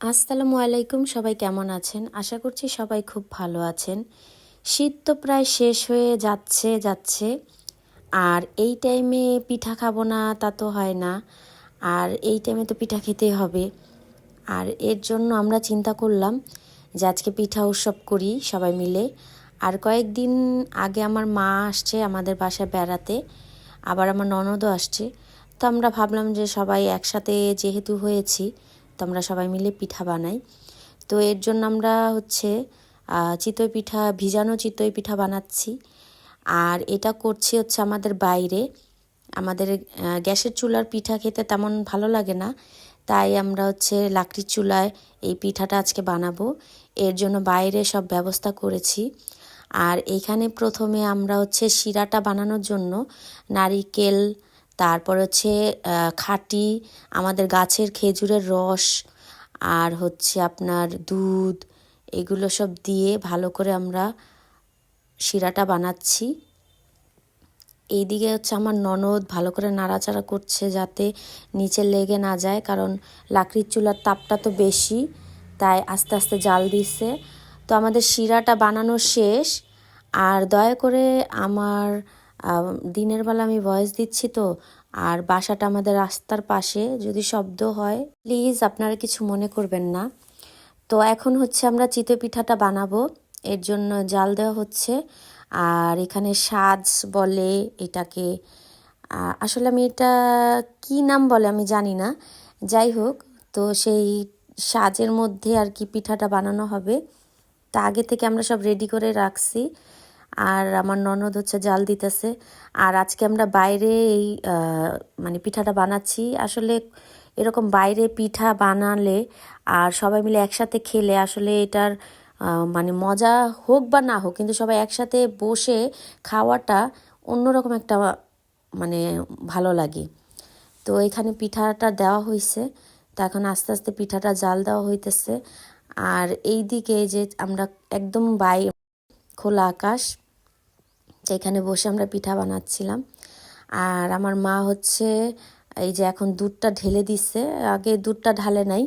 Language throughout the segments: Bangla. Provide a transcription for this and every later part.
আসসালামু আলাইকুম, সবাই কেমন আছেন? আশা করছি সবাই খুব ভালো আছেন। শীত তো প্রায় শেষ হয়ে যাচ্ছে যাচ্ছে। আর এই টাইমে পিঠা খাব না, তা তো হয় না। আর এই টাইমে তো পিঠা খেতেই হবে। আর এর জন্য আমরা চিন্তা করলাম যে আজকে পিঠা উৎসব করি সবাই মিলে। আর কয়েকদিন আগে আমার মা আসছে আমাদের বাসায় বেড়াতে, আবার আমার ননদও আসছে। তো আমরা ভাবলাম যে সবাই একসাথে যেহেতু হয়েছি তো আমরা সবাই মিলে পিঠা বানাই। তো এর জন্য আমরা হচ্ছে চিতই পিঠা, ভিজানো চিতই পিঠা বানাচ্ছি। আর এটা করছি হচ্ছে আমাদের বাইরে। আমাদের গ্যাসের চুলার পিঠা খেতে তেমন ভালো লাগে না। তাই আমরা হচ্ছে লাকড়ির চুলায় এই পিঠাটা আজকে বানাবো। এর জন্য বাইরে সব ব্যবস্থা করেছি। আর এইখানে প্রথমে আমরা হচ্ছে শিরাটা বানানোর জন্য নারিকেল তারপর হচ্ছে খাটি, আমাদের গাছের খেজুরের রস, আর হচ্ছে আপনার দুধ, এগুলো সব দিয়ে ভালো করে আমরা শিরাটা বানাচ্ছি। এইদিকে হচ্ছে আমার ননদ ভালো করে নাড়াচাড়া করছে যাতে নিচে লেগে না যায়, কারণ লাকড়ির চুলার তাপটা তো বেশি, তাই আস্তে আস্তে জাল দিচ্ছে তো আমাদের শিরাটা বানানো শেষ, আর দয়া করে আমার দিনের বেলা আমি ভয়েস দিচ্ছি তো, আর বাসাটা আমাদের রাস্তার পাশে, যদি শব্দ হয় প্লিজ আপনারা কিছু মনে করবেন না। তো এখন হচ্ছে আমরা চিতে পিঠাটা বানাবো, এর জন্য জাল দেওয়া হচ্ছে, আর এখানে সাজ বলে এটাকে আসলে আমি এটা কি নাম বলে আমি জানি না। যাই হোক, তো সেই সাজের মধ্যে আর কি পিঠাটা বানানো হবে, তা আগে থেকে আমরা সব রেডি করে রাখছি। আর আমার ননদ হচ্ছে জাল দিতেছে। আর আজকে আমরা বাইরে এই মানে পিঠাটা বানাচ্ছি। আসলে এরকম বাইরে পিঠা বানালে আর সবাই মিলে একসাথে খেলে আসলে এটার মানে মজা হোক বা না হোক, কিন্তু সবাই একসাথে বসে খাওয়াটা অন্যরকম একটা মানে ভালো লাগে। তো এখানে পিঠাটা দেওয়া হয়েছে তো এখন আস্তে আস্তে পিঠাটা জাল দেওয়া হইতেছে। আর এই দিকে যে আমরা একদম বাই খোলা আকাশ এখানে বসে আমরা পিঠা বানাচ্ছিলাম। আর আমার মা হচ্ছে, এই যে এখন দুধটা ঢেলে দিচ্ছে আগে দুধটা ঢালে নাই,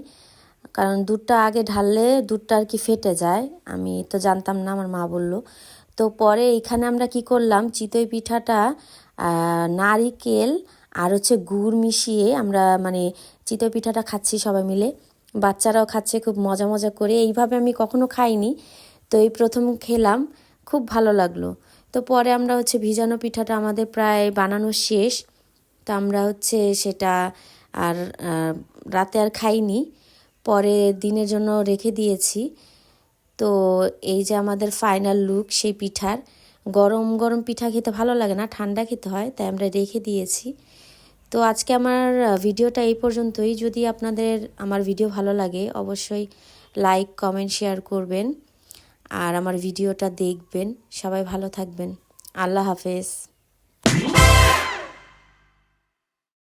কারণ দুধটা আগে ঢাললে দুধটা আর কি ফেটে যায়। আমি তো জানতাম না, আমার মা বলল। তো পরে এখানে আমরা কি করলাম, চিতই পিঠাটা নারিকেল আর হচ্ছে গুড় মিশিয়ে আমরা মানে চিতই পিঠাটা খাচ্ছি সবাই মিলে। বাচ্চারাও খাচ্ছে, খুব মজা মজা করে। এইভাবে আমি কখনো খাইনি। তো এই প্রথম খেলাম, খুব ভালো লাগল। তো পরে আমরা হচ্ছে ভিজানো পিঠাটা আমাদের প্রায় বানানো শেষ। তো আমরা হচ্ছে সেটা আর রাতে আর খাইনি। পরে দিনের জন্য রেখে দিয়েছি। তো এই যে আমাদের ফাইনাল লুক সেই পিঠার, গরম গরম পিঠা খেতে ভালো লাগে না, ঠান্ডা খেতে হয়, তাই আমরা রেখে দিয়েছি। তো আজকে আমার ভিডিওটা এই পর্যন্তই। যদি আপনাদের আমার ভিডিও ভালো লাগে, অবশ্যই লাইক কমেন্ট শেয়ার করবেন। আর আমার ভিডিওটা দেখবেন। সবাই ভালো থাকবেন। আল্লাহ হাফেজ।